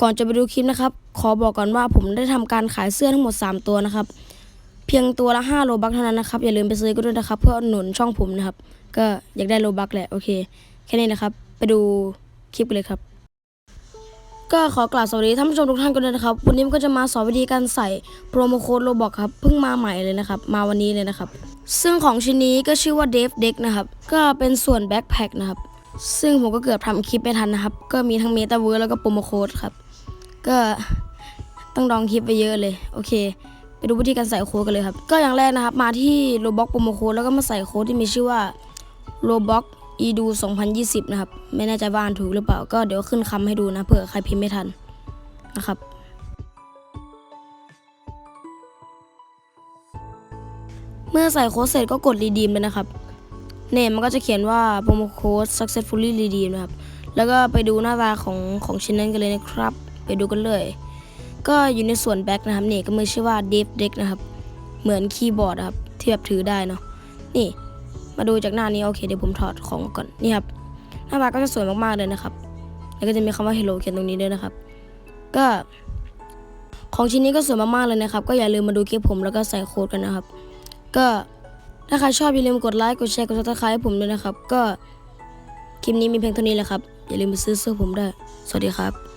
ก่อนจะไปดูคลิปนะครับ ขอบอกก่อนว่าผมได้ทำการขายเสื้อทั้งหมด 3 ตัวนะครับ เพียงตัวละ 5 โลบักเท่านั้นนะครับ อย่าลืมไปซื้อกันด้วยนะครับ เพื่อหนุนช่องผมนะครับ ก็อยากได้โลบักแหละโอเค แค่นี้นะครับ ไปดูคลิปกันเลยครับ ก็ขอกล่าวสวัสดีท่านผู้ชมทุกท่านกันด้วยนะครับ วันนี้ก็จะมาสอนวิธีการใส่โปรโมโค้ดโลบอกครับ เพิ่งมาใหม่เลยนะครับ มาวันนี้เลยนะครับ ซึ่งของชิ้นนี้ก็ชื่อว่า Dave Deck นะครับ ก็เป็นส่วนแบ็คแพคนะครับ ซึ่งผมก็เกือบทำคลิปไม่ทันนะครับ ก็มีทั้งเมตาเวิร์แล้วก็โปรโมโค้ดครับ ก็ต้องดองคลิปไปเยอะเลย โอเค ไปดูวิธีการใส่โค้ดกันเลยครับ ก็อย่างแรกนะครับ มาที่โลบ็อกโปรโมโค้ดแล้วก็มาใส่โค้ดที่มีชื่อว่า Roblox edu 2020 นะครับ ไม่แน่ใจว่าอ่านถูกหรือเปล่า ก็เดี๋ยวขึ้นคำให้ดูนะเผื่อใครพิมพ์ไม่ทันนะครับเมื่อใส่โค้ดเสร็จก็กด redeem เลยนะครับ เนมมันก็จะเขียนว่าโปรโมโค้ด successfully redeem นะครับ แล้วก็ไปดูหน้าตาของของชิ้นนั้นกันเลยนะครับ ไปดูกันเลย ก็อยู่ในส่วนแบ็คนะครับนี่ก็มือชื่อว่า Deep Deck นะครับ เหมือนคีย์บอร์ดครับที่แบบถือได้เนาะนี่มาดูจากหน้านี้โอเคเดี๋ยวผมถอดของก่อนนี่ครับหน้าตาก็จะสวยมากๆเลยนะครับ แล้วก็จะมีคำว่า hello เขียนตรงนี้ด้วยนะครับ ก็ ของชิ้นนี้ก็สวยมากๆเลยนะครับ ก็อย่าลืมมาดูคลิปผมแล้วก็ใส่โค้ดกันนะครับ ก็ถ้าใครชอบอย่าลืมกดไลค์กดแชร์กดซับสไครต์ให้ผมด้วยนะครับ ก็คลิปนี้มีเพียงเท่านี้แหละครับ อย่าลืมไปซื้อเสื้อผมได้วยสวัสดีครับ